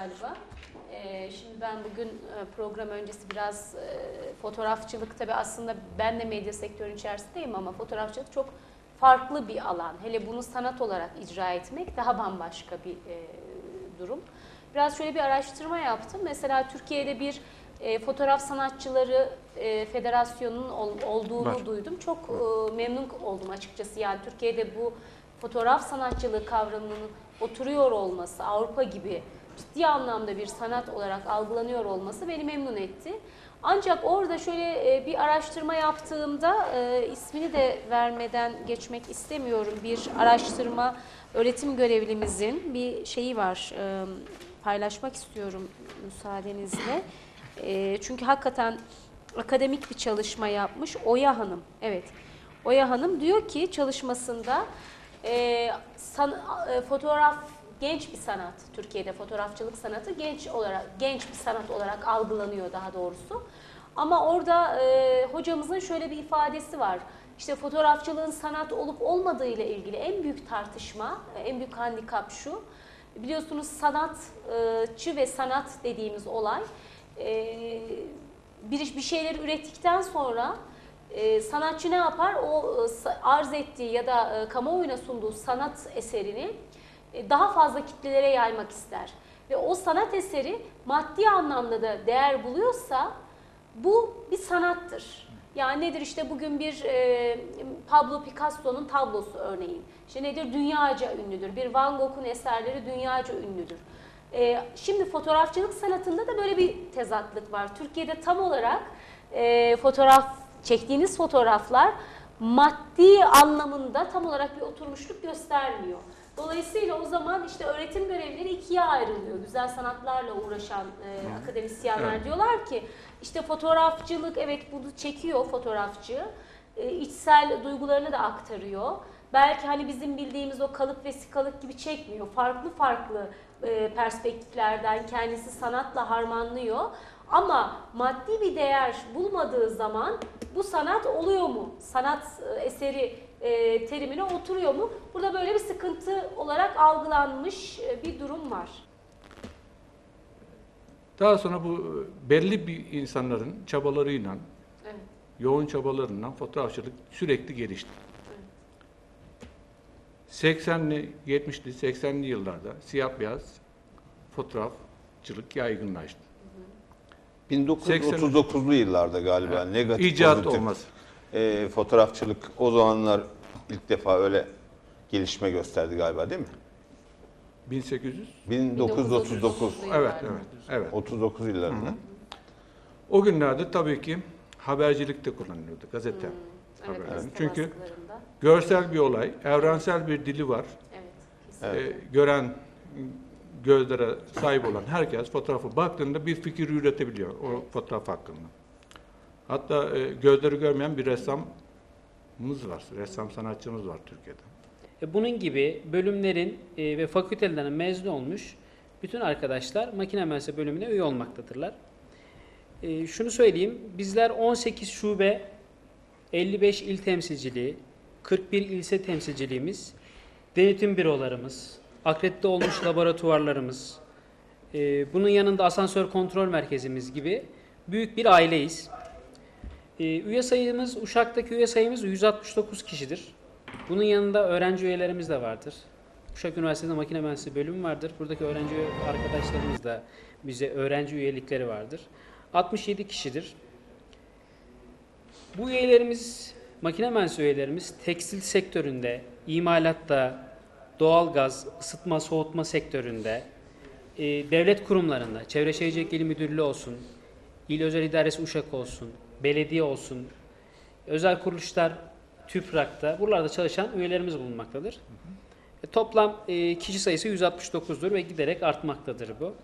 galiba. Ee, şimdi ben bugün e, program öncesi biraz e, fotoğrafçılık tabii aslında ben de medya sektörünün içerisindeyim ama fotoğrafçılık çok farklı bir alan. Hele bunu sanat olarak icra etmek daha bambaşka bir e, durum. Biraz şöyle bir araştırma yaptım. Mesela Türkiye'de bir e, fotoğraf sanatçıları e, federasyonunun ol- olduğunu Var. duydum. Çok e, memnun oldum açıkçası. Yani Türkiye'de bu fotoğraf sanatçılığı kavramının oturuyor olması, Avrupa gibi ciddi anlamda bir sanat olarak algılanıyor olması beni memnun etti. Ancak orada şöyle e, bir araştırma yaptığımda e, ismini de vermeden geçmek istemiyorum. Bir araştırma öğretim görevlimizin bir şeyi var. e, paylaşmak istiyorum müsaadenizle. Çünkü hakikaten akademik bir çalışma yapmış Oya Hanım. Evet. Oya Hanım diyor ki çalışmasında fotoğraf genç bir sanat. Türkiye'de fotoğrafçılık sanatı genç olarak genç bir sanat olarak algılanıyor daha doğrusu. Ama orada e, hocamızın şöyle bir ifadesi var. İşte fotoğrafçılığın sanat olup olmadığı ile ilgili en büyük tartışma, e, en büyük handikap şu. Biliyorsunuz sanatçı ve sanat dediğimiz olay e, bir, bir şeyler ürettikten sonra e, sanatçı ne yapar? O arz ettiği ya da kamuoyuna sunduğu sanat eserini daha fazla kitlelere yaymak ister. Ve o sanat eseri maddi anlamda da değer buluyorsa bu bir sanattır. Yani nedir işte bugün bir e, Pablo Picasso'nun tablosu örneğin. İşte nedir? Dünyaca ünlüdür. Bir Van Gogh'un eserleri dünyaca ünlüdür. E, şimdi fotoğrafçılık sanatında da böyle bir tezatlık var. Türkiye'de tam olarak e, fotoğraf çektiğiniz fotoğraflar maddi anlamında tam olarak bir oturmuşluk göstermiyor. Dolayısıyla o zaman işte öğretim görevlileri ikiye ayrılıyor. Güzel sanatlarla uğraşan e, akademisyenler Evet. diyorlar ki işte fotoğrafçılık evet bunu çekiyor fotoğrafçı. E, içsel duygularını da aktarıyor. Belki hani bizim bildiğimiz o kalıp vesikalık gibi çekmiyor. Farklı farklı e, perspektiflerden kendisi sanatla harmanlıyor. Ama maddi bir değer bulmadığı zaman bu sanat oluyor mu? Sanat e, eseri e, terimine oturuyor mu? Burada böyle bir sıkıntı olarak algılanmış e, bir durum var. Daha sonra bu belli bir insanların çabalarıyla, Evet. yoğun çabalarından fotoğrafçılık sürekli gelişti. 80'li, 70'li, 80'li yıllarda siyah beyaz fotoğrafçılık yaygınlaştı. 1939'lu yıllarda galiba negatif İcat pozitif olmaz. E, fotoğrafçılık o zamanlar ilk defa öyle gelişme gösterdi galiba değil mi? 1800. 1939 Evet, evet, evet. 39 yıllarında. O günlerde tabii ki habercilikte kullanılıyordu, gazete. Evet, Haberler. gazete Çünkü baskılarında. görsel bir olay, evrensel bir dili var. Evet. Evet. Ee, gören gözlere sahip olan herkes fotoğrafı baktığında bir fikir üretebiliyor o fotoğraf hakkında. Hatta e, gözleri görmeyen bir ressamımız var, ressam sanatçımız var Türkiye'de. E, Bunun gibi bölümlerin e, ve fakültelerden mezun olmuş bütün arkadaşlar makine mühendisliği bölümüne üye olmaktadırlar. E, Şunu söyleyeyim, bizler 18 şube, 55 il temsilciliği, 41 ilse temsilciliğimiz, denetim bürolarımız, akredite olmuş laboratuvarlarımız, e, bunun yanında asansör kontrol merkezimiz gibi büyük bir aileyiz. E, Üye sayımız, Uşak'taki üye sayımız 169 kişidir. Bunun yanında öğrenci üyelerimiz de vardır. Uşak Üniversitesi'nde makine mühendisliği bölümü vardır. Buradaki öğrenci arkadaşlarımız da bize öğrenci üyelikleri vardır. 67 kişidir. Bu üyelerimiz, makine mühendisliği üyelerimiz tekstil sektöründe, imalatta, doğalgaz, ısıtma, soğutma sektöründe, e, devlet kurumlarında, Çevre Şehircilik İl Müdürlüğü olsun, İl Özel İdaresi Uşak olsun, belediye olsun, özel kuruluşlar, TÜPRAK'ta buralarda çalışan üyelerimiz bulunmaktadır. E, Toplam e, kişi sayısı 169'dur ve giderek artmaktadır bu.